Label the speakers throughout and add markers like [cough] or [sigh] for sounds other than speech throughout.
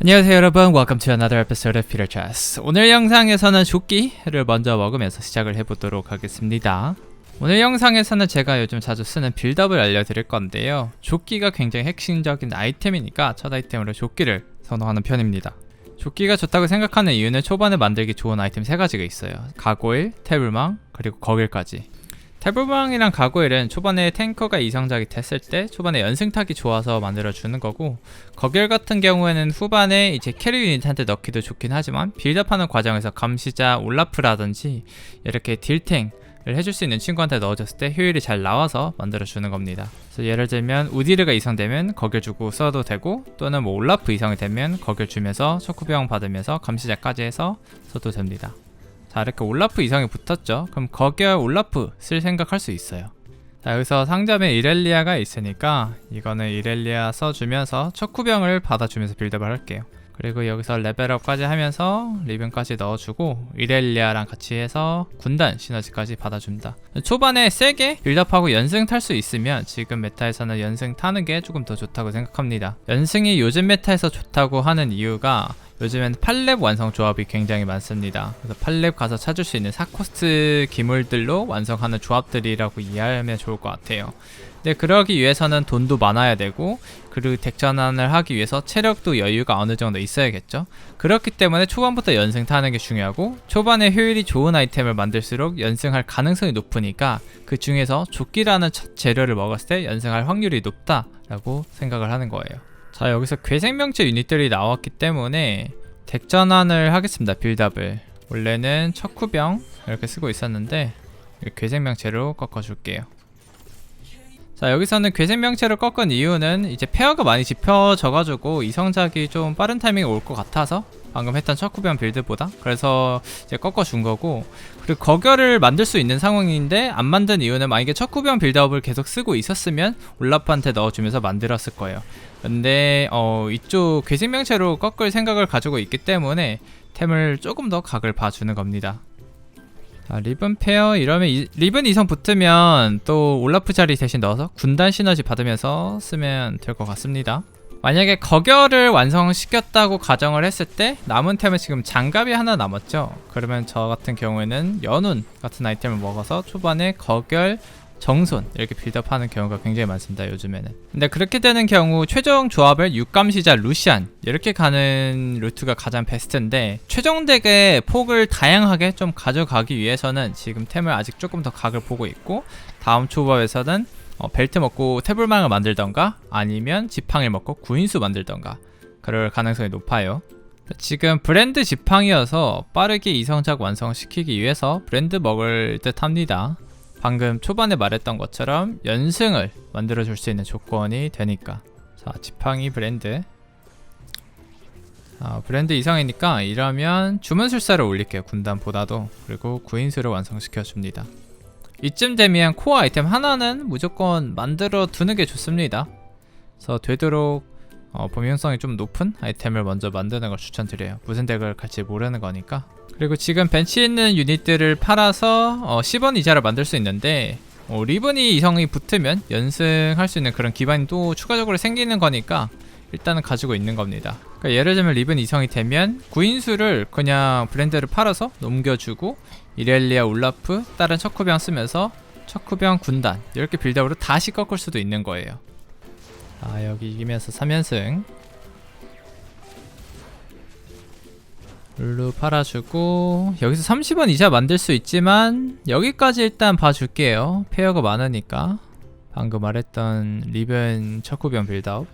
Speaker 1: 안녕하세요 여러분. Welcome to another episode of Peter Chess. 오늘 영상에서는 조끼를 먼저 먹으면서 시작을 해보도록 하겠습니다. 오늘 영상에서는 제가 요즘 자주 쓰는 빌드업을 알려드릴 건데요. 조끼가 굉장히 핵심적인 아이템이니까 첫 아이템으로 조끼를 선호하는 편입니다. 조끼가 좋다고 생각하는 이유는 초반에 만들기 좋은 아이템 세 가지가 있어요. 가고일, 태블망, 그리고 거길까지 태블망이랑 가고일은 초반에 탱커가 이성작이 됐을 때 초반에 연승탁이 좋아서 만들어주는 거고 거길 같은 경우에는 후반에 이제 캐리 유닛한테 넣기도 좋긴 하지만 빌드업하는 과정에서 감시자 올라프라든지 이렇게 딜탱 을 해줄 수 있는 친구한테 넣어줬을 때 효율이 잘 나와서 만들어주는 겁니다. 그래서 예를 들면 우디르가 이성되면 거길 주고 써도 되고 또는 뭐 올라프 이성이 되면 거길 주면서 초크병 받으면서 감시자까지 해서 써도 됩니다. 자 이렇게 올라프 이성이 붙었죠. 그럼 거기에 올라프 쓸 생각할 수 있어요. 자 여기서 상점에 이렐리아가 있으니까 이거는 이렐리아 써주면서 척후병을 받아주면서 빌드업을 할게요. 그리고 여기서 레벨업까지 하면서 리븐까지 넣어주고 이렐리아랑 같이 해서 군단 시너지까지 받아줍니다. 초반에 세게 빌드업하고 연승 탈 수 있으면 지금 메타에서는 연승 타는 게 조금 더 좋다고 생각합니다. 연승이 요즘 메타에서 좋다고 하는 이유가 요즘엔 팔렙 완성 조합이 굉장히 많습니다. 그래서 팔렙 가서 찾을 수 있는 사코스트 기물들로 완성하는 조합들이라고 이해하면 좋을 것 같아요. 근데 그러기 위해서는 돈도 많아야 되고 그리고 덱 전환을 하기 위해서 체력도 여유가 어느 정도 있어야겠죠. 그렇기 때문에 초반부터 연승 타는 게 중요하고 초반에 효율이 좋은 아이템을 만들수록 연승할 가능성이 높으니까 그 중에서 조끼라는 첫 재료를 먹었을 때 연승할 확률이 높다라고 생각을 하는 거예요. 자 여기서 괴생명체 유닛들이 나왔기 때문에 덱 전환을 하겠습니다 빌드업을. 원래는 척후병 이렇게 쓰고 있었는데 괴생명체로 꺾어줄게요. 자 여기서는 괴생명체로 꺾은 이유는 이제 페어가 많이 짚혀져가지고 이성작이 좀 빠른 타이밍에 올 것 같아서 방금 했던 척후병 빌드보다? 그래서 이제 꺾어준 거고 그리고 거결을 만들 수 있는 상황인데 안 만든 이유는 만약에 척후병 빌드업을 계속 쓰고 있었으면 올라프한테 넣어주면서 만들었을 거예요. 근데 어 이쪽 괴생명체로 꺾을 생각을 가지고 있기 때문에 템을 조금 더 각을 봐주는 겁니다. 자, 리븐 페어 이러면 이, 리븐 이성 붙으면 또 올라프 자리 대신 넣어서 군단 시너지 받으면서 쓰면 될 것 같습니다. 만약에 거결을 완성시켰다고 가정을 했을 때 남은 템은 지금 장갑이 하나 남았죠. 그러면 저 같은 경우에는 연운 같은 아이템을 먹어서 초반에 거결 정손 이렇게 빌드업하는 경우가 굉장히 많습니다 요즘에는 근데 그렇게 되는 경우 최종 조합을 육감시자 루시안 이렇게 가는 루트가 가장 베스트인데 최종 덱의 폭을 다양하게 좀 가져가기 위해서는 지금 템을 아직 조금 더 각을 보고 있고 다음 초밥에서는 어, 벨트 먹고 태블망을 만들던가 아니면 지팡이를 먹고 구인수 만들던가. 그럴 가능성이 높아요. 지금 브랜드 지팡이여서 빠르게 이성작 완성시키기 위해서 브랜드 먹을 듯 합니다. 방금 초반에 말했던 것처럼 연승을 만들어 줄 수 있는 조건이 되니까. 자 지팡이 브랜드. 아, 브랜드 이상이니까 이러면 주문술사를 올릴게요 군단보다도. 그리고 구인수를 완성시켜 줍니다 이쯤 되면 코어 아이템 하나는 무조건 만들어 두는 게 좋습니다. 그래서 되도록 어, 범용성이 좀 높은 아이템을 먼저 만드는 걸 추천드려요. 무슨 덱을 갈지 모르는 거니까. 그리고 지금 벤치에 있는 유닛들을 팔아서 어, 10원 이자를 만들 수 있는데 어, 리븐이 이성이 붙으면 연승할 수 있는 그런 기반이 또 추가적으로 생기는 거니까 일단은 가지고 있는 겁니다. 그러니까 예를 들면 리븐 이성이 되면 구인수를 그냥 브랜드를 팔아서 넘겨주고 이렐리아 울라프 다른 척후병 쓰면서 척후병 군단 이렇게 빌드업으로 다시 꺾을 수도 있는 거예요. 아 여기 이기면서 3연승 룰루 팔아주고 여기서 30원 이자 만들 수 있지만 여기까지 일단 봐줄게요 페어가 많으니까 방금 말했던 리븐 척구병 빌드업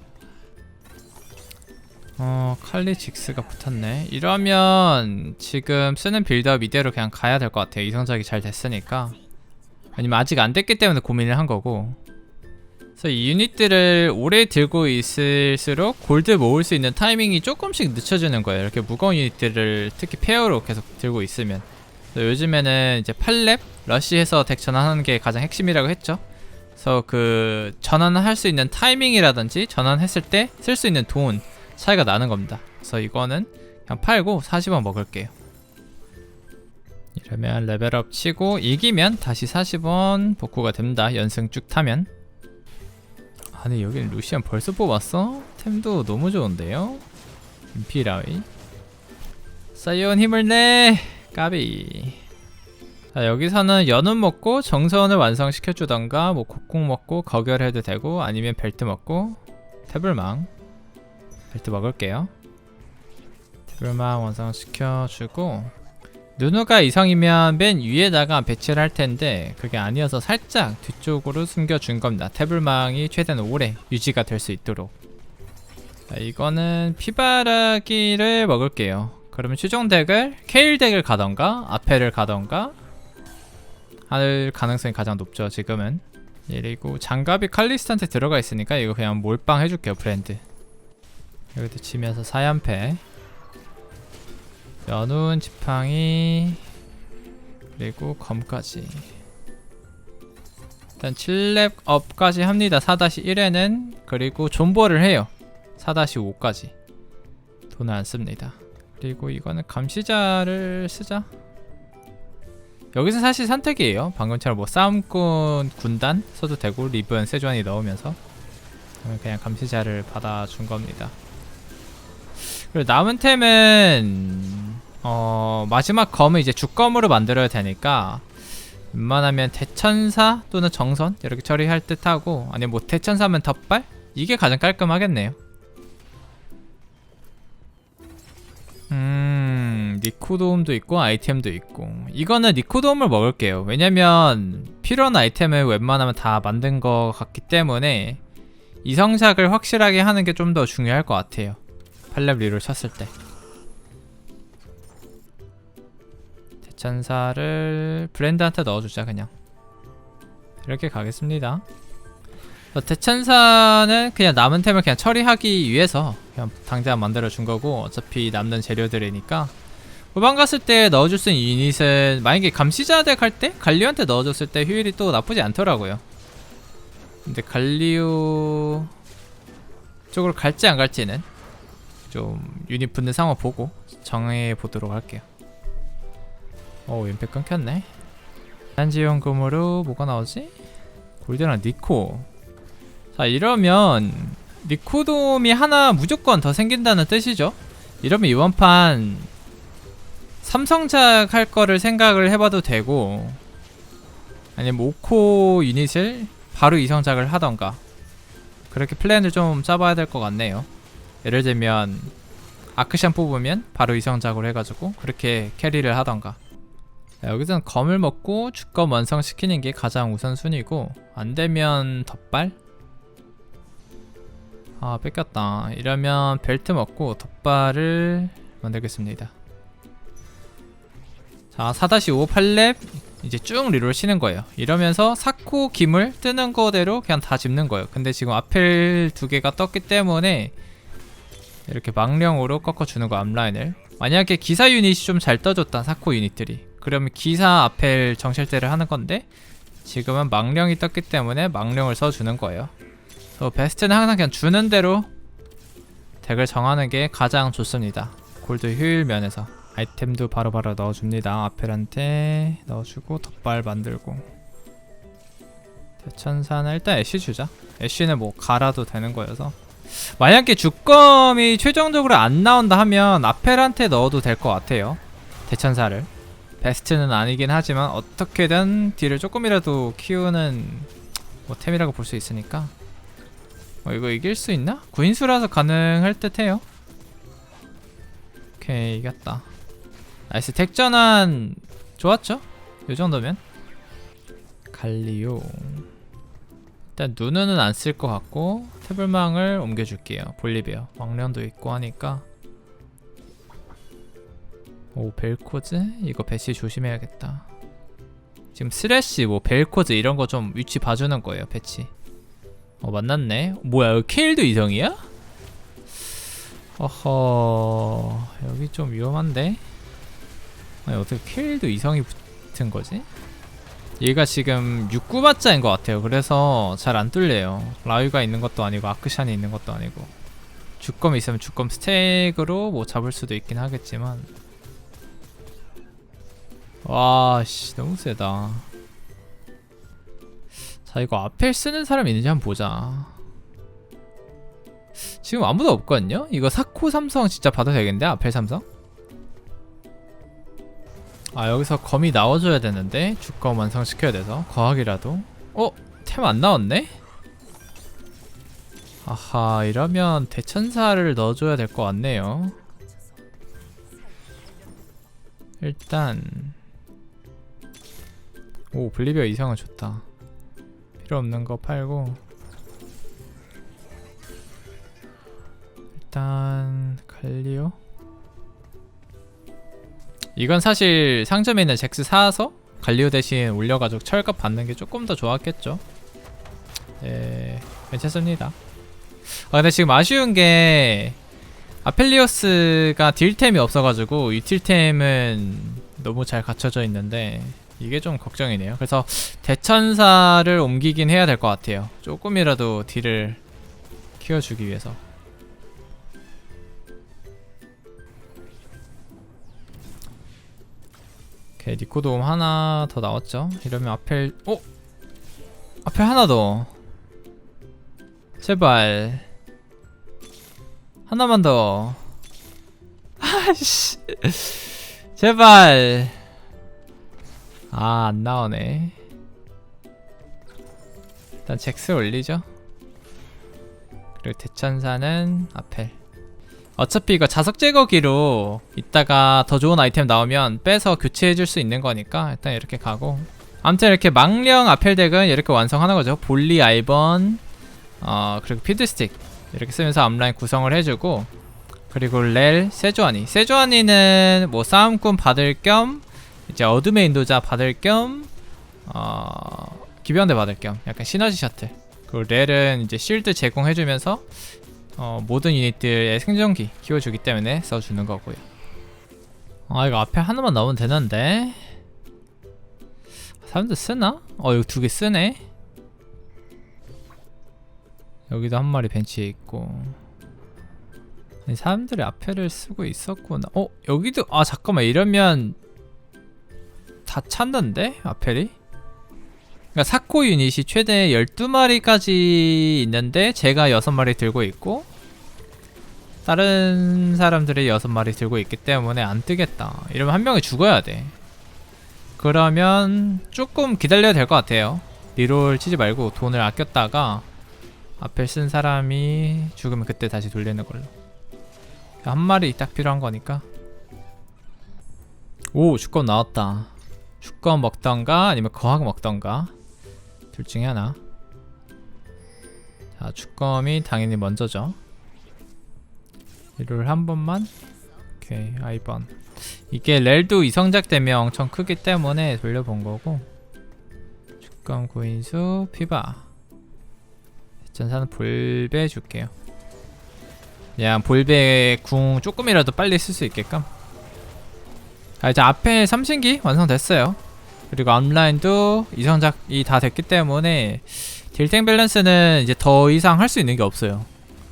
Speaker 1: 어 칼리 직스가 붙었네 이러면 지금 쓰는 빌드업 이대로 그냥 가야 될 것 같아요 이성작이 잘 됐으니까 아니면 아직 안 됐기 때문에 고민을 한 거고 그래서 이 유닛들을 오래 들고 있을수록 골드 모을 수 있는 타이밍이 조금씩 늦춰지는 거예요. 이렇게 무거운 유닛들을 특히 페어로 계속 들고 있으면. 요즘에는 이제 8렙 러쉬해서 덱 전환하는 게 가장 핵심이라고 했죠. 그래서 그 전환을 할수 있는 타이밍이라든지 전환했을 때 쓸 수 있는 돈 차이가 나는 겁니다. 그래서 이거는 그냥 팔고 40원 먹을게요. 이러면 레벨업 치고 이기면 다시 40원 복구가 됩니다. 연승 쭉 타면. 아니 여기는 루시안 벌써 뽑았어? 템도 너무 좋은데요? 인피라위 사이온 힘을 내 까비 자 여기서는 연운 먹고 정선을 완성시켜주던가 뭐 곡궁 먹고 거결해도 되고 아니면 벨트 먹고 태블망 벨트 먹을게요 태블망 완성시켜주고 누누가 이성이면 맨 위에다가 배치를 할 텐데 그게 아니어서 살짝 뒤쪽으로 숨겨준 겁니다 태블망이 최대한 오래 유지가 될 수 있도록 자, 이거는 피바라기를 먹을게요. 그러면 최종 덱을 케일 덱을 가던가 아페를 가던가 할 가능성이 가장 높죠. 지금은 그리고 장갑이 칼리스트한테 들어가 있으니까 이거 그냥 몰빵 해줄게요. 브랜드 여기도 치면서 사연패 연운 지팡이 그리고 검까지 일단 7렙 업까지 합니다. 4-1에는 그리고 존버를 해요. 4-5까지 돈을 안 씁니다. 그리고 이거는 감시자를 쓰자. 여기서 사실 선택이에요. 방금처럼 뭐 싸움꾼 군단 써도 되고 리븐 세주안이 넣으면서 그냥 감시자를 받아준 겁니다. 그리고 남은 템은 어 마지막 검을 이제 주검으로 만들어야 되니까 웬만하면 대천사 또는 정선 이렇게 처리할 듯하고 아니면 뭐 대천사면 덧발 이게 가장 깔끔하겠네요. 음, 니코돔도 있고 아이템도 있고 이거는 니코돔을 먹을게요. 왜냐면 필요한 아이템을 웬만하면 다 만든 것 같기 때문에 이성작을 확실하게 하는 게 좀 더 중요할 것 같아요. 팔렙 리를 쳤을 때. 대천사를 브랜드한테 넣어주자 그냥. 이렇게 가겠습니다. 어, 대천사는 그냥 남은 템을 그냥 처리하기 위해서 그냥 당장 만들어 준 거고 어차피 남는 재료들이니까 후반 갔을 때 넣어줄 수 있는 유닛은 만약에 감시자 덱 할 때 갈리오한테 넣어줬을 때 효율이 또 나쁘지 않더라고요 근데 갈리오 쪽으로 갈지 안 갈지는 좀 유닛 붙는 상황 보고 정해 보도록 할게요. 어 왼패 끊겼네. 한지원금으로 뭐가 나오지? 골드랑 니코. 자 이러면 리코돔이 하나 무조건 더 생긴다는 뜻이죠? 이러면 이번 판 삼성작 할 거를 생각을 해봐도 되고 아니면 5코 유닛을 바로 이성작을 하던가. 그렇게 플랜을 좀 짜봐야 될 것 같네요 예를 들면 아크샨 뽑으면 바로 이성작으로 해가지고 그렇게 캐리를 하던가. 자, 여기서는 검을 먹고 주검 완성시키는 게 가장 우선순위고 안되면 덧발? 아 뺏겼다. 이러면 벨트 먹고 덧발을 만들겠습니다. 자 4-5 8렙 이제 쭉 리롤 치는 거예요. 이러면서 사코 김을 뜨는 거대로 그냥 다 집는 거예요. 근데 지금 아펠 두 개가 떴기 때문에 이렇게 망령으로 꺾어주는 거 앞라인을 만약에 기사 유닛이 좀 잘 떠줬다 사코 유닛들이 그러면 기사 아펠 정실대를 하는 건데 지금은 망령이 떴기 때문에 망령을 써주는 거예요 저 베스트는 항상 그냥 주는 대로 덱을 정하는 게 가장 좋습니다. 골드 효율 면에서 아이템도 바로 바로 넣어줍니다. 아펠한테 넣어주고 덧발 만들고 대천사는 일단 애쉬 주자. 애쉬는 뭐 갈아도 되는 거여서 만약에 주검이 최종적으로 안 나온다 하면 아펠한테 넣어도 될 것 같아요. 대천사를 베스트는 아니긴 하지만 어떻게든 딜을 조금이라도 키우는 뭐 템이라고 볼 수 있으니까 어, 이거 이길 수 있나? 구인수라서 가능할 듯 해요. 오케이, 이겼다. 나이스, 택전환 좋았죠? 요 정도면. 갈리오. 일단 누누는 안 쓸 것 같고 태블망을 옮겨줄게요. 볼리베어. 왕련도 있고 하니까. 오, 벨코즈? 이거 배시 조심해야겠다. 지금 스레시, 뭐 벨코즈 이런 거 좀 위치 봐주는 거예요, 배치. 어 만났네 뭐야 케일도 이성이야? 어허 여기 좀 위험한데 아니 어떻게 케일도 이성이 붙은 거지? 얘가 지금 6구바자인 것 같아요 그래서 잘 안 뚫려요 라유가 있는 것도 아니고 아크샨이 있는 것도 아니고 주검 있으면 주검 스택으로 뭐 잡을 수도 있긴 하겠지만 와씨 너무 세다 자 이거 아펠 쓰는 사람 있는지 한번 보자 지금 아무도 없거든요? 이거 사코 삼성 진짜 봐도 되겠는데? 아펠 삼성? 아 여기서 검이 나와줘야 되는데 주검 완성시켜야 돼서 과학이라도. 어? 템 안 나왔네? 아하 이러면 대천사를 넣어줘야 될 것 같네요. 일단. 오 블리비어 이상은 좋다. 필요 없는 거 팔고. 일단 갈리오 이건 사실 상점에 있는 잭스 사서 갈리오 대신 올려가지고 철값 받는 게 조금 더 좋았겠죠. 네 괜찮습니다. 아 근데 지금 아쉬운 게 아펠리오스가 딜템이 없어가지고 유틸템은 너무 잘 갖춰져 있는데 이게 좀 걱정이네요. 그래서 대천사를 옮기긴 해야 될 것 같아요. 조금이라도 딜을 키워주기 위해서 오케이 니코돔 하나 더 나왔죠? 이러면 아펠 어? 아펠 하나 더. 제발. 하나만 더. 아씨. 제발. 아 안 나오네. 일단 잭스 올리죠? 그리고 대천사는 아펠 어차피 이거 자석 제거기로 이따가 더 좋은 아이템 나오면 빼서 교체해줄 수 있는 거니까 일단 이렇게 가고. 아무튼 이렇게 망령 아펠 덱은 이렇게 완성하는 거죠. 볼리 아이번 어 그리고 피드스틱 이렇게 쓰면서 앞라인 구성을 해주고 그리고 렐 세조아니. 세조아니는 뭐 싸움꾼 받을 겸 이제 어둠의 인도자 받을 겸 어, 기병대 받을 겸. 약간 시너지 셔틀. 그리고 렐은 이제 실드 제공해주면서 어, 모든 유닛들의 생존기 키워주기 때문에 써주는 거고요. 아 이거 앞에 하나만 나오면 되는데. 사람들 쓰나? 어 여기 두개 쓰네. 여기도 한 마리 벤치에 있고. 사람들이 앞에를 쓰고 있었구나. 어 여기도 아 잠깐만. 이러면 다 찼는데? 아펠이 그러니까 사코 유닛이 최대 12마리까지 있는데 제가 6마리 들고 있고 다른 사람들이 6마리 들고 있기 때문에 안 뜨겠다. 이러면 한 명이 죽어야 돼. 그러면 조금 기다려야 될 것 같아요. 리롤 치지 말고 돈을 아꼈다가 앞에 쓴 사람이 죽으면 그때 다시 돌리는 걸로. 한 마리 딱 필요한 거니까. 오 주권 나왔다. 주권 먹던가 아니면 거학 먹던가 둘 중에 하나. 자 주검이 당연히 먼저죠. 이를 한 번만. 오케이 아이번. 이게 렐도 이성작 되면 엄청 크기 때문에 돌려본 거고. 주검 구인수 피바. 전사는 볼배 줄게요. 그냥 볼배 궁 조금이라도 빨리 쓸 수 있게끔. 아 이제 앞에 삼신기 완성됐어요 그리고 앞라인도 이성작이 다 됐기 때문에 딜탱 밸런스는 이제 더 이상 할 수 있는 게 없어요.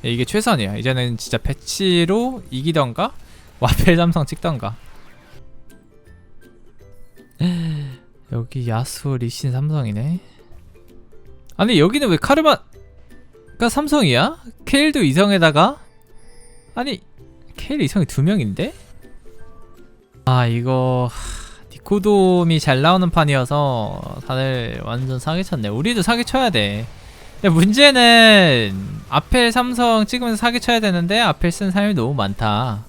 Speaker 1: 이게 최선이야 이제는 진짜 패치로 이기던가 와펠 삼성 찍던가. [laughs] 여기 야수 리신 삼성이네. 아니 여기는 왜 카르마가 삼성이야? 케일도 이성에다가? 아니 케일 이성이 두 명인데? 아 이거 하, 니코돔이 잘 나오는 판이어서 다들 완전 사기쳤네. 우리도 사기쳐야 돼. 근데 문제는 앞에 삼성 찍으면서 사기쳐야 되는데 앞에 쓴 사람이 너무 많다.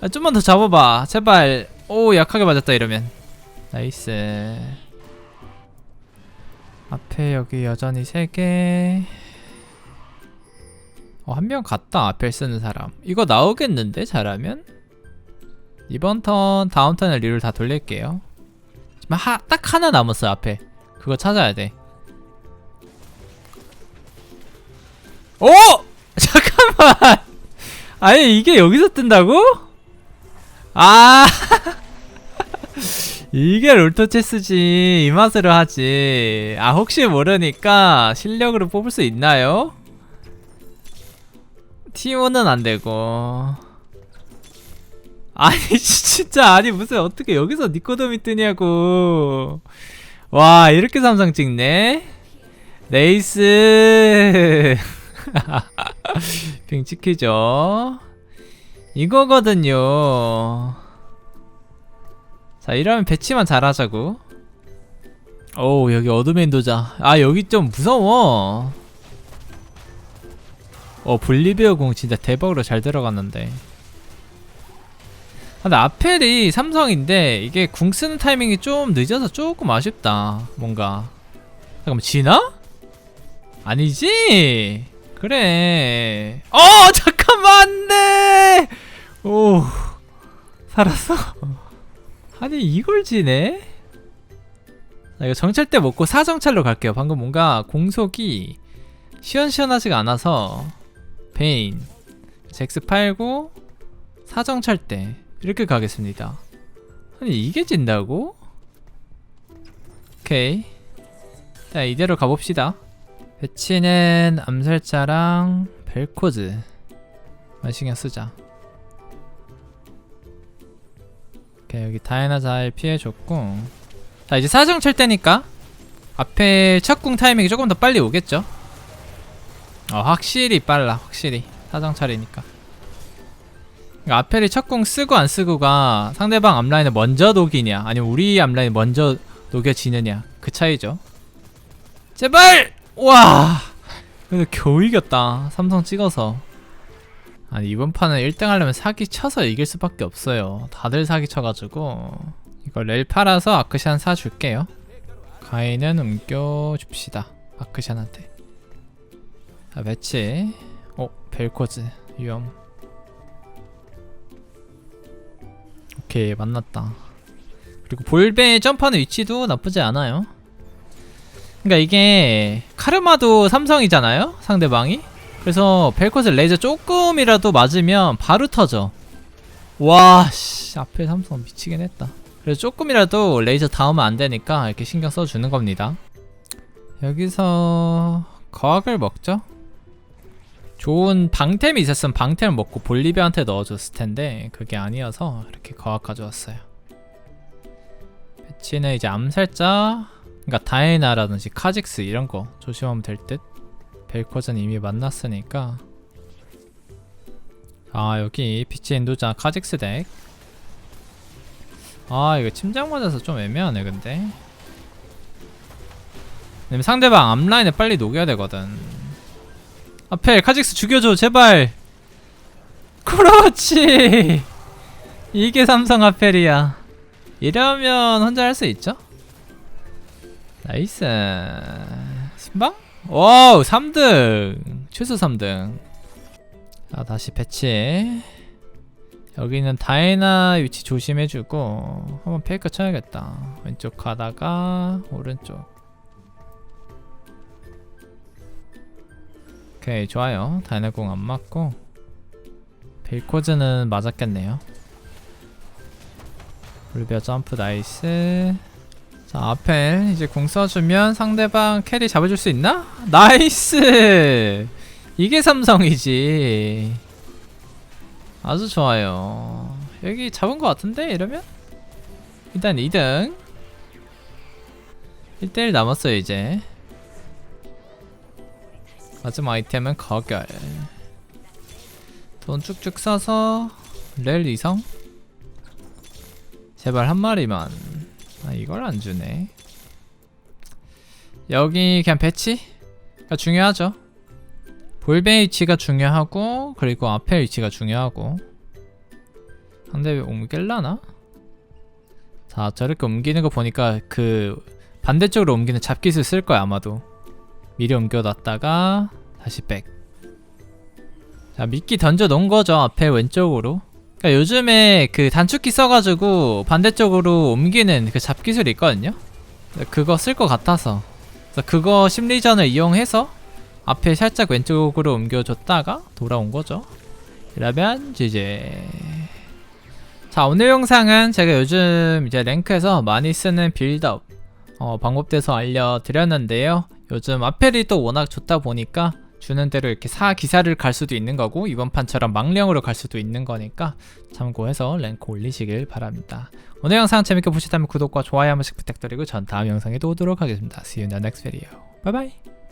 Speaker 1: 아, 좀만 더 잡아봐. 제발. 오 약하게 맞았다 이러면. 나이스. 앞에 여기 여전히 3개. 어, 한 명 갔다 앞에 쓰는 사람. 이거 나오겠는데? 잘하면? 이번 턴 다음 턴에 리를 다 돌릴게요. 하, 딱 하나 남았어 앞에. 그거 찾아야 돼. 오! [laughs] 잠깐만! 아니 이게 여기서 뜬다고? 아! [laughs] 이게 롤토체스지. 이 맛으로 하지. 아 혹시 모르니까 실력으로 뽑을 수 있나요? T1은 안되고 아니 [laughs] 진짜 아니 무슨 어떻게 여기서 니코돔이 뜨냐고. 와 이렇게 삼성 찍네? 네이스. [laughs] 빙 찍히죠? 이거거든요. 자 이러면 배치만 잘하자고. 오 여기 어둠의 인도자. 아 여기 좀 무서워. 어 볼리비아 공 진짜 대박으로 잘 들어갔는데. 아, 근데 아펠이 삼성인데 이게 궁 쓰는 타이밍이 좀 늦어서 조금 아쉽다 뭔가. 잠깐만 지나? 아니지? 그래. 어 잠깐만 안돼 오 살았어? 아니 이걸 지네? 자, 이거 정찰대 먹고 사정찰로 갈게요. 방금 뭔가 공속이 시원시원하지가 않아서. 베인. 잭스 팔고 사정찰대 이렇게 가겠습니다. 아니 이게 진다고? 오케이. 자 이대로 가봅시다. 배치는 암살자랑 벨코즈. 만 신경 쓰자. 오케이 여기 다이나 잘 피해줬고. 자 이제 사정 칠 때니까 앞에 첫궁 타이밍이 조금 더 빨리 오겠죠? 어 확실히 빨라 확실히. 사정 차리니까 그러니까 아펠이 첫궁 쓰고 안 쓰고가 상대방 앞라인을 먼저 녹이냐 아니면 우리 앞라인 먼저 녹여지느냐 그 차이죠. 제발! 와! 그래도 겨우 이겼다 삼성 찍어서. 아니 이번 판은 1등 하려면 사기 쳐서 이길 수밖에 없어요. 다들 사기 쳐가지고. 이거 렐 팔아서 아크샨 사줄게요. 가인은 옮겨줍시다 아크샨한테. 자 배치. 어 벨코즈. 위험 오케이 만났다. 그리고 볼베 점프하는 위치도 나쁘지 않아요. 그러니까 이게 카르마도 삼성이잖아요 상대방이. 그래서 벨컷을 레이저 조금이라도 맞으면 바로 터져. 와씨 앞에 삼성 미치긴 했다. 그래서 조금이라도 레이저 닿으면 안 되니까 이렇게 신경 써주는 겁니다. 여기서 거학을 먹죠 좋은 방템이 있었으면 방템을 먹고 볼리비아한테 넣어줬을 텐데 그게 아니어서 이렇게 거학 가져왔어요 배치는 이제 암살자 그러니까 다이나라든지 카직스 이런 거 조심하면 될 듯. 벨코전 이미 만났으니까. 아 여기 빛의 인도자 카직스 덱. 아 이거 침장 맞아서 좀 애매하네 근데. 상대방 앞라인에 빨리 녹여야 되거든. 앞에 카직스 죽여줘 제발. 그렇지. 이게 삼성 아펠이야. 이러면 혼자 할 수 있죠? 나이스 신방? 와우 3등 최소 3등 자 다시 배치 여기는 다이나 위치 조심해주고 한번 페이커 쳐야겠다 왼쪽 가다가 오른쪽 오케이 좋아요. 다이나 공안 맞고. 벨코즈는 맞았겠네요. 불비아 점프 나이스. 자 아펠 이제 공 써주면 상대방 캐리 잡아줄 수 있나? 나이스! 이게 삼성이지. 아주 좋아요. 여기 잡은 것 같은데 이러면? 일단 2등. 1대1 남았어요 이제 마지막 아이템은 거결 돈 쭉쭉 써서 렐 이성 제발 한 마리만 아 이걸 안 주네. 여기 그냥 배치가 중요하죠. 볼베 위치가 중요하고 그리고 앞에 위치가 중요하고 상대 옮길라나? 자 저렇게 옮기는 거 보니까 그 반대쪽으로 옮기는 잡기술 쓸 거야 아마도 미리 옮겨놨다가 다시 백. 자 미끼 던져 놓은 거죠 앞에 왼쪽으로 그러니까 요즘에 그 단축키 써가지고 반대쪽으로 옮기는 그 잡기술이 있거든요. 그거 쓸 것 같아서 그거 심리전을 이용해서 앞에 살짝 왼쪽으로 옮겨줬다가 돌아온 거죠. 그러면 이제 자 오늘 영상은 제가 요즘 이제 랭크에서 많이 쓰는 빌드업 어, 방법대서 알려드렸는데요. 요즘 아펠이 또 워낙 좋다 보니까 주는 대로 이렇게 사 기사를 갈 수도 있는 거고 이번 판처럼 망령으로 갈 수도 있는 거니까 참고해서 랭크 올리시길 바랍니다. 오늘 영상 재밌게 보셨다면 구독과 좋아요 한 번씩 부탁드리고 전 다음 영상에 또 오도록 하겠습니다. See you in the next video. Bye bye.